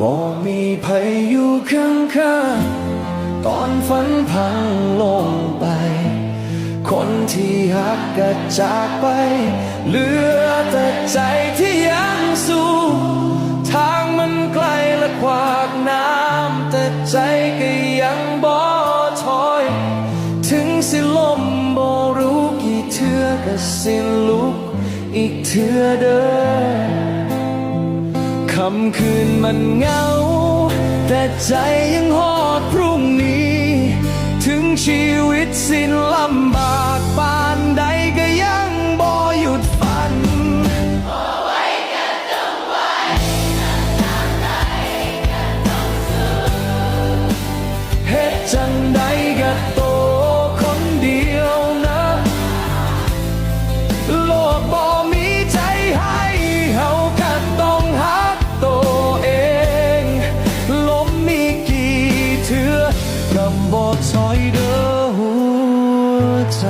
บ่มีภัยอยู่ข้างข้างๆตอนฝันพังลงไป คนที่หักก็จากไป เหลือแต่ใจที่ยังสู้ทางมันไกลและขวากน้ำแต่ใจก็ยังบ่ถอย ถึงสิลมบ่รู้กี่เทือก็สิลุก อีกเทือเด้อ คำคืนมันเงา แต่ใจยังหอดพรุ่งนี้ ถึงชีวิตสิ้นลำบากปานใดก็ยังบ่หยุดฝันเฮ็ดจังใด กำบอกถอยเด้อหัวใจ